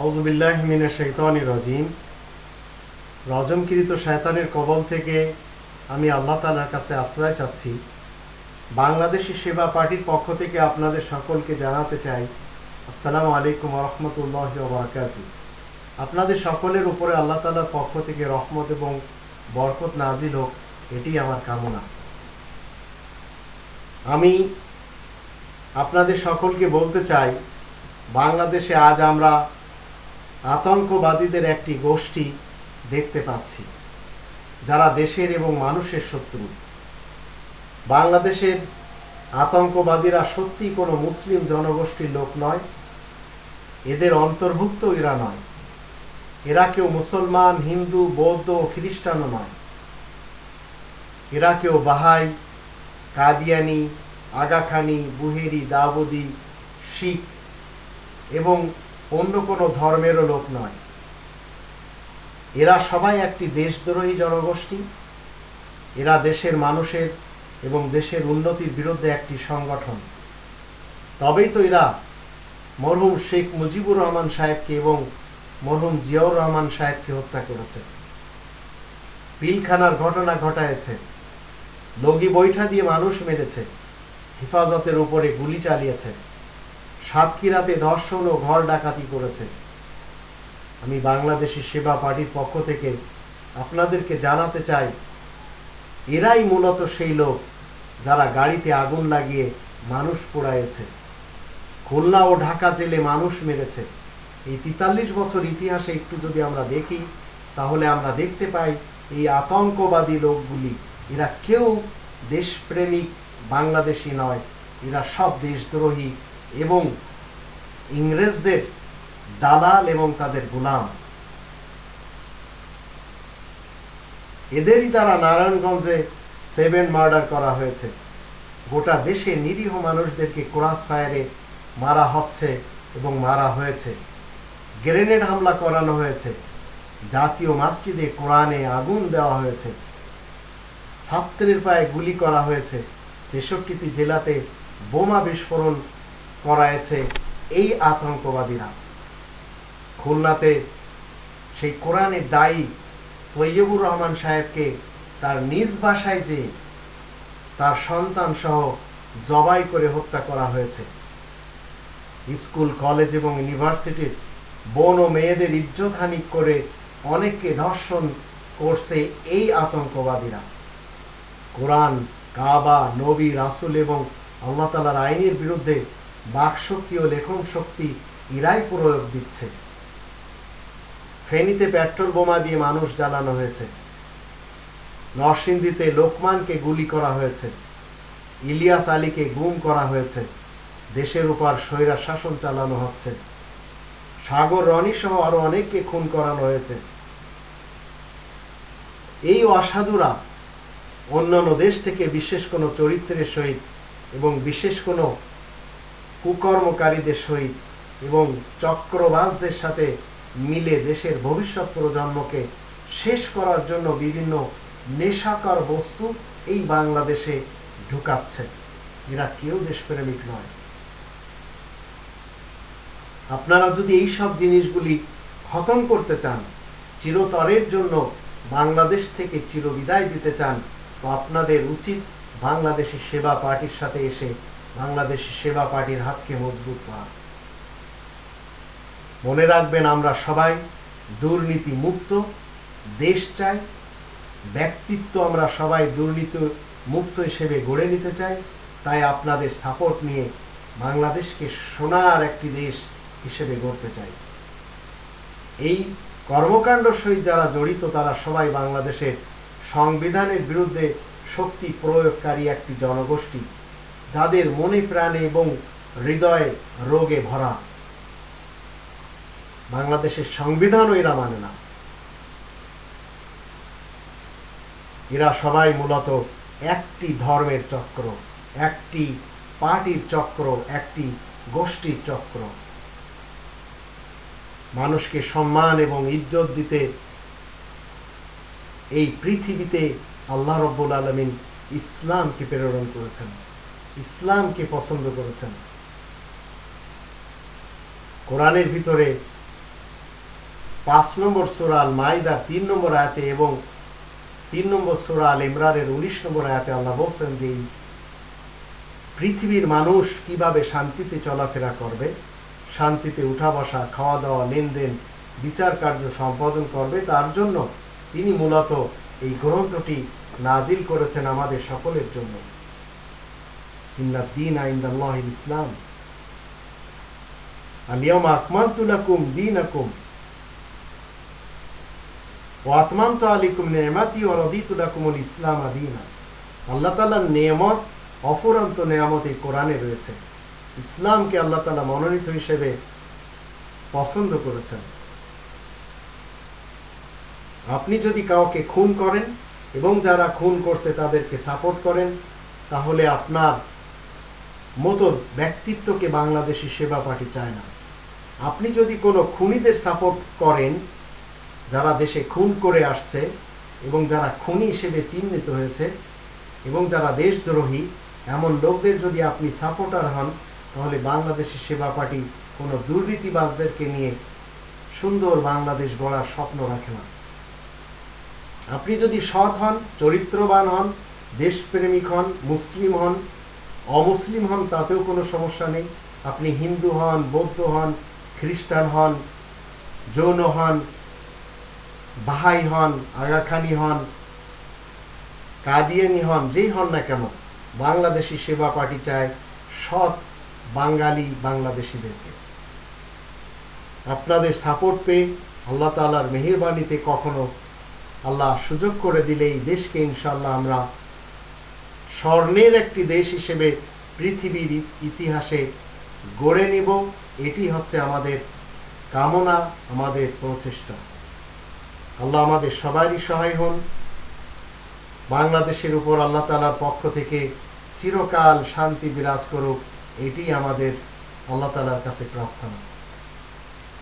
আউজুবিল্লাহ মিনা শৈতানি রাজিম। রজমকৃত শয়তানের কবল থেকে আমি আল্লাহ তালার কাছে আশ্রয় চাচ্ছি। বাংলাদেশি সেবা পার্টির পক্ষ থেকে আপনাদের সকলকে জানাতে চাই, আসসালামু আলাইকুম রহমতুল্লাহ বারাকাত আপনাদের সকলের উপরে আল্লাহ তালার পক্ষ থেকে রহমত এবং বরকত নাজিল হোক, এটি আমার কামনা। আমি আপনাদের সকলকে বলতে চাই, বাংলাদেশে আজ আমরা আতঙ্কবাদীদের একটি গোষ্ঠী দেখতে পাচ্ছি, যারা দেশের এবং মানুষের শত্রু। বাংলাদেশের আতঙ্কবাদীরা সত্যি কোনো মুসলিম জনগোষ্ঠীর লোক নয়, এদের অন্তর্ভুক্ত এরা নয়। এরা কেউ মুসলমান, হিন্দু, বৌদ্ধ ও খ্রিস্টানও নয়। এরা কেউ বাহাই, কাদিয়ানি, আগাখানি, বুহেরি, দাবদি, শিখ এবং অন্য কোনো ধর্মেরও লোক নয়। এরা সবাই একটি দেশদ্রোহী জনগোষ্ঠী। এরা দেশের মানুষের এবং দেশের উন্নতির বিরুদ্ধে একটি সংগঠন। তবেই তো এরা মরহুম শেখ মুজিবুর রহমান সাহেবকে এবং মরহুম জিয়াউর রহমান সাহেবকে হত্যা করেছে। পিলখানার ঘটনা ঘটায়ছে। লগি বৈঠা দিয়ে মানুষ মেরেছে। হেফাজতের উপরে গুলি চালিয়েছে। সাতক্ষীরাতে ধর্ষণ ও ঘর ডাকাতি করেছে। আমি বাংলাদেশি সেবা পার্টির পক্ষ থেকে আপনাদেরকে জানাতে চাই, এরাই মূলত সেই লোক যারা গাড়িতে আগুন লাগিয়ে মানুষ পোড়ায়েছে। খুলনা ও ঢাকা জেলে মানুষ মেরেছে। এই তেতাল্লিশ বছর ইতিহাসে একটু যদি আমরা দেখি, তাহলে আমরা দেখতে পাই এই আতঙ্কবাদী লোকগুলি। এরা কেউ দেশপ্রেমিক বাংলাদেশি নয়, এরা সব দেশদ্রোহী এবং ইংরেজদের দালাল এবং তাদের গোলাম। এদেরই দ্বারা নারায়ণগঞ্জে সেভেন মার্ডার করা হয়েছে। গোটা দেশে নিরীহ মানুষদেরকে ক্রাস ফায়ারে মারা হচ্ছে এবং মারা হয়েছে। গ্রেনেড হামলা করানো হয়েছে। জাতীয় মসজিদে কোরআনে আগুন দেওয়া হয়েছে। ছাত্রের পায়ে গুলি করা হয়েছে। তেষট্টিটি জেলাতে বোমা বিস্ফোরণ করায়েছে এই আতঙ্কবাদীরা। খুলনাতে সেই কোরআনের দায়ী তৈয়বুর রহমান সাহেবকে তার নিজ বাসায় যে তার সন্তান সহ জবাই করে হত্যা করা হয়েছে। স্কুল, কলেজ এবং ইউনিভার্সিটির বোন ও মেয়েদের ইজ্জতহানি করে অনেককে ধর্ষণ করছে এই আতঙ্কবাদীরা। কোরআন, কাবা, নবী, রাসুল এবং আল্লাহ তালার আইনের বিরুদ্ধে বাকশক্তি ও লেখন শক্তি ইরাই প্রয়োগ দিচ্ছে। ফেনীতে পেট্রোল বোমা দিয়ে মানুষ জ্বালানো হয়েছে। নরসিংদীতে লোকমানকে গুলি করা হয়েছে। ইলিয়াস আলীকে গুম করা হয়েছে। দেশের উপর স্বৈরা শাসন চালানো হচ্ছে। সাগর রনি সহ আরও অনেককে খুন করানো হয়েছে। এই অসাধুরা অন্যান্য দেশ থেকে বিশেষ কোনো চরিত্রের সহিত এবং বিশেষ কোনো কুকর্মকারীদের সহিত এবং চক্রবাজদের সাথে মিলে দেশের ভবিষ্যৎ প্রজন্মকে শেষ করার জন্য বিভিন্ন নেশাকর বস্তু এই বাংলাদেশে ঢুকাচ্ছে। এরা কেউ দেশপ্রেমিক নয়। আপনারা যদি এই সব জিনিসগুলি খতম করতে চান, চিরতরের জন্য বাংলাদেশ থেকে চিরবিদায় দিতে চান, তো আপনাদের উচিত বাংলাদেশি সেবা পার্টির সাথে এসে বাংলাদেশি সেবা পার্টির হাতকে মজবুত করা। মনে রাখবেন আমরা সবাই দুর্নীতি মুক্ত, দেশ চাই, ব্যক্তিত্ব আমরা সবাই দুর্নীতি মুক্ত হিসেবে গড়ে নিতে চাই, তাই আপনাদের সাপোর্ট নিয়ে বাংলাদেশকে সোনার একটি দেশ হিসেবে গড়তে চাই। এই কর্মকাণ্ড সহিত যারা জড়িত, তারা সবাই বাংলাদেশের সংবিধানের বিরুদ্ধে শক্তি প্রয়োগকারী একটি জনগোষ্ঠী। যাদের মনে প্রাণে এবং হৃদয়ে রোগে ভরা। বাংলাদেশের সংবিধানও এরা মানে না। এরা সবাই মূলত একটি ধর্মের চক্র, একটি পার্টির চক্র, একটি গোষ্ঠীর চক্র। মানুষকে সম্মান এবং ইজ্জত দিতে এই পৃথিবীতে আল্লাহ রব্বুল আলমিন ইসলামকে প্রেরণ করেছেন। ইসলামকে পছন্দ করেছেন। কোরআনের ভিতরে পাঁচ নম্বর সুরাল মাইদার তিন নম্বর আয়াতে এবং তিন নম্বর সুরাল ইমরানের উনিশ নম্বর আয়াতে আল্লাহ বলছেন যে পৃথিবীর মানুষ কীভাবে শান্তিতে চলাফেরা করবে? শান্তিতে উঠা বসা, খাওয়া দাওয়া, লেনদেন, বিচার কার্য সম্পাদন করবে? তার জন্য তিনি মূলত এই গ্রন্থটি নাজিল করেছেন আমাদের সকলের জন্য। ইন্না দিন আইন্দাল্লাহ ইসলাম اليوم أكملت لكم دينكم وأتممت عليكم نعمتي ورضيت لكم الإسلام دينا আল্লাহ তালার নিয়ামত অফুরন্ত নিয়ামত এই কোরআনে রয়েছে ইসলামকে আল্লাহ তালা মনোনীত হিসেবে পছন্দ করেছেন আপনি যদি কাউকে খুন করেন এবং যারা খুন করছে তাদেরকে সাপোর্ট করেন তাহলে আপনার মতো ব্যক্তিত্বকে বাংলাদেশি সেবা পার্টি চায় না। আপনি যদি কোনো খুনিদের সাপোর্ট করেন, যারা দেশে খুন করে আসছে এবং যারা খুনি হিসেবে চিহ্নিত হয়েছে এবং যারা দেশদ্রোহী, এমন লোকদের যদি আপনি সাপোর্টার হন, তাহলে বাংলাদেশি সেবা পার্টি কোনো দুর্নীতিবাজদেরকে নিয়ে সুন্দর বাংলাদেশ গড়ার স্বপ্ন রাখে না। আপনি যদি সৎ হন, চরিত্রবান হন, দেশপ্রেমিক হন, মুসলিম হন অমুসলিম হন, তাতেও কোনো সমস্যা নেই। আপনি হিন্দু হন, বৌদ্ধ হন, খ্রিস্টান হন, যৌন হন, বাহাই হন আগাখানি হন, কাদিয়ানি হন, যেই হন না কেন, বাংলাদেশি সেবা পার্টি চায় সৎ বাঙালি বাংলাদেশিদেরকে। আপনাদের সাপোর্ট পেয়ে আল্লাহ তালার মেহেরবানিতে কখনো আল্লাহ সুযোগ করে দিলে এই দেশকে ইনশাল্লাহ আমরা স্বর্ণের একটি দেশ হিসেবে পৃথিবীর ইতিহাসে গড়ে নিব, এটি হচ্ছে আমাদের কামনা, আমাদের প্রচেষ্টা। আল্লাহ আমাদের সবারই সহায় হন। বাংলাদেশের উপর আল্লাহ তালার পক্ষ থেকে চিরকাল শান্তি বিরাজ করুক, এটি আমাদের আল্লাহ তালার কাছে প্রার্থনা।